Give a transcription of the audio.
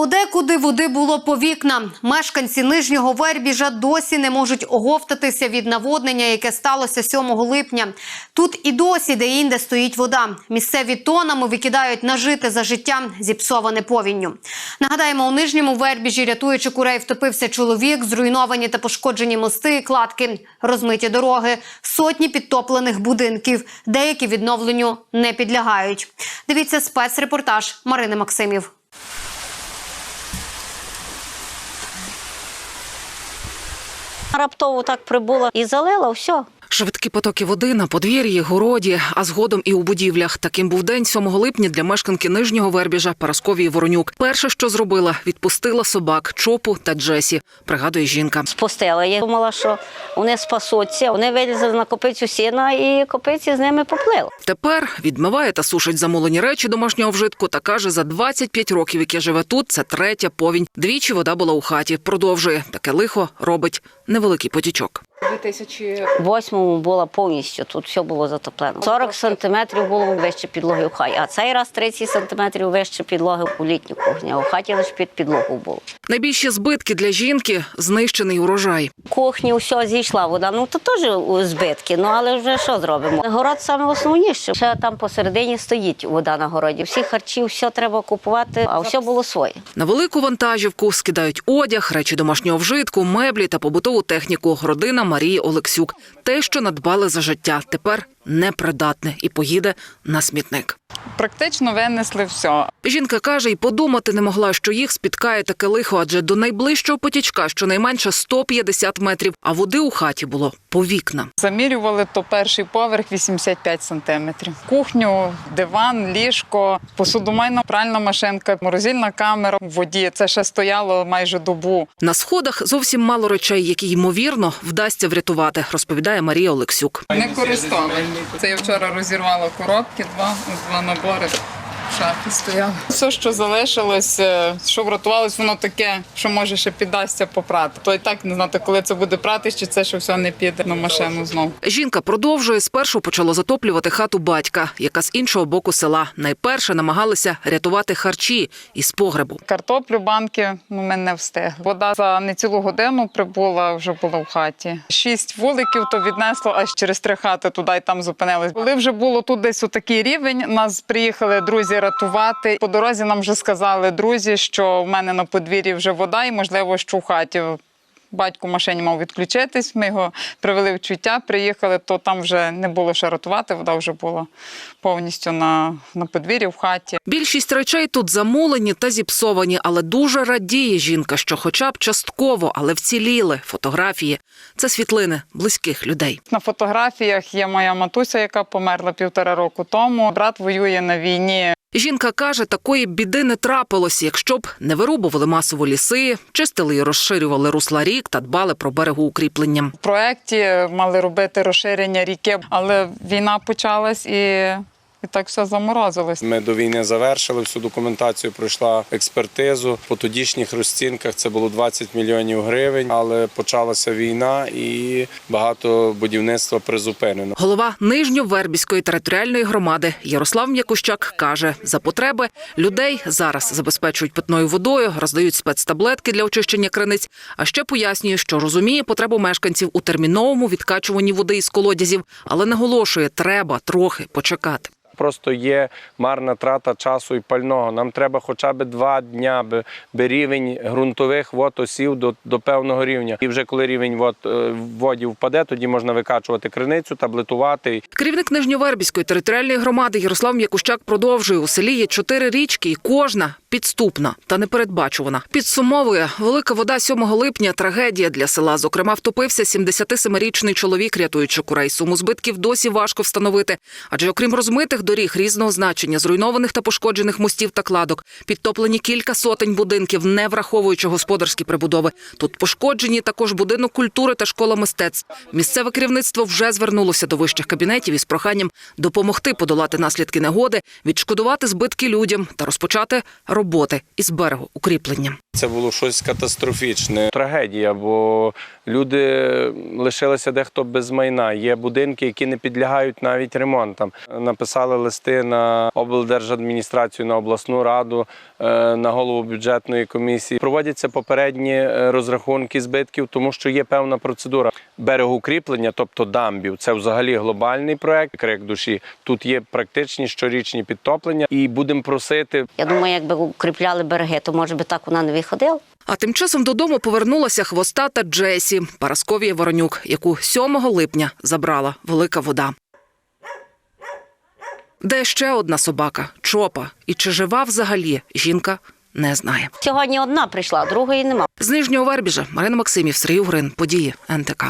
Подекуди води було по вікнам. Мешканці нижнього Вербіжа досі не можуть оговтатися від наводнення, яке сталося 7 липня. Тут і досі де-інде стоїть вода. Місцеві тонами викидають нажите за життя, зіпсоване повінню. Нагадаємо, у нижньому Вербіжі, рятуючи курей, втопився чоловік, зруйновані та пошкоджені мости кладки, розмиті дороги, сотні підтоплених будинків. Деякі відновленню не підлягають. Дивіться спецрепортаж Марини Максимів. Раптово так прибула і залила, все. Швидкі потоки води на подвір'ї, городі, а згодом і у будівлях. Таким був день 7 липня для мешканки нижнього Вербіжа Парасковії Воронюк. Перше, що зробила, відпустила собак Чопу та Джесі. Пригадує жінка. Спустила. Я думала, що вони спасуться. Вони вилізли на копицю сіна і копиці з ними поплили. Тепер відмиває та сушить замолені речі домашнього вжитку та каже, за 25 років, яке живе тут, це третя повінь. Двічі вода була у хаті. Продовжує таке лихо робить невеликий потічок. 2000 Восьмому була повністю, тут все було затоплено. 40 сантиметрів було вище підлоги в хаті, а цей раз 30 сантиметрів вище підлоги у літню кухню, в хаті лише під підлогу було. Найбільші збитки для жінки знищений урожай. В кухні все зійшла вода. Ну то теж збитки. Ну але вже що зробимо? Город саме основніше. Ще там посередині стоїть вода на городі. Всі харчі, все треба купувати, а все було своє. На велику вантажівку скидають одяг, речі домашнього вжитку, меблі та побутову техніку. Родина Марії Олексюк. Те, що надбали за життя, тепер непридатне і поїде на смітник. практично винесли все. Жінка каже, й подумати не могла, що їх спіткає таке лихо, адже до найближчого потічка щонайменше 150 метрів, а води у хаті було по вікна. Замірювали то перший поверх 85 сантиметрів. Кухню, диван, ліжко, посудомийна пральна машинка, морозильна камера в воді. Це ще стояло майже добу. На сходах зовсім мало речей, які ймовірно вдасться врятувати, розповідає Марія Олексюк. Не користовані. Це я вчора розірвала коробки, два, два набори. В Шафі. Все, що залишилось, е, що врятувалось, воно таке, що може ще піддасться попрати. То і так не знати, коли це буде прати, чи це що все не піде на машину знову. Жінка продовжує спершу почало затоплювати хату батька, яка з іншого боку села. Найперше намагалися рятувати харчі із погребу. Картоплю, банки ну, ми не встигли. Вода за нецілу годину прибула, вже була в хаті. Шість вуликів то віднесло аж через три хати туди і там зупинились. Коли вже було тут десь отакий рівень, нас приїхали друзі рятувати. По дорозі нам вже сказали друзі, що в мене на подвір'ї вже вода, і можливо, що в хаті. Батько в машині мав відключитись. Ми його привели в чуття, приїхали, то там вже не було що рятувати. Вода вже була повністю на, на подвір'ї в хаті. Більшість речей тут замулені та зіпсовані, але дуже радіє жінка, що, хоча б частково, але вціліли фотографії. Це світлини близьких людей. На фотографіях є моя матуся, яка померла півтора року тому. Брат воює на війні. Жінка каже, такої біди не трапилось, якщо б не вирубували масово ліси, чистили і розширювали русла рік та дбали про берегоукріплення. В проєкті мали робити розширення ріки, але війна почалась і, і так все заморозилось. Ми до війни завершили всю документацію, пройшла експертизу. По тодішніх розцінках це було 20 мільйонів гривень, але почалася війна і багато будівництва призупинено. Голова Нижньовербіської територіальної громади Ярослав М'якущак каже, за потреби людей зараз забезпечують питною водою, роздають спецтаблетки для очищення криниць. А ще пояснює, що розуміє потребу мешканців у терміновому відкачуванні води із колодязів, але наголошує, треба трохи почекати. Просто є марна трата часу і пального. Нам треба хоча б два дня, би рівень ґрунтових вод осів до, до певного рівня. І вже коли рівень вод, е, водів впаде, тоді можна викачувати криницю, таблетувати. Керівник Нижньовербіської територіальної громади Ярослав М'якущак продовжує. У селі є чотири річки, і кожна підступна та непередбачувана. Підсумовує велика вода 7 липня. Трагедія для села. Зокрема, втопився 77-річний чоловік, рятуючи курей. Суму збитків досі важко встановити. Адже окрім розмитих доріг різного значення, зруйнованих та пошкоджених мостів та кладок, підтоплені кілька сотень будинків, не враховуючи господарські прибудови. Тут пошкоджені також будинок культури та школа мистецтв. Місцеве керівництво вже звернулося до вищих кабінетів із проханням допомогти подолати наслідки негоди, відшкодувати збитки людям та розпочати роботи із берегу укріплення. Це було щось катастрофічне. Трагедія, бо люди лишилися дехто без майна. Є будинки, які не підлягають навіть ремонтам. Написали листи на облдержадміністрацію, на обласну раду, е, на голову бюджетної комісії. Проводяться попередні е, розрахунки збитків, тому що є певна процедура берегоукріплення, тобто дамбів. Це взагалі глобальний проект. Крик душі. Тут є практичні щорічні підтоплення, і будемо просити Я думаю, якби укріпляли береги, то може би так вона не виходила. А тим часом додому повернулася хвостата Джесі Парасковія Воронюк, яку 7 липня забрала велика вода. Де ще одна собака чопа. І чи жива взагалі жінка не знає. Сьогодні одна прийшла, другої нема. З нижнього Вербіжа Марина Максимів, Сергій Угрин, події НТК.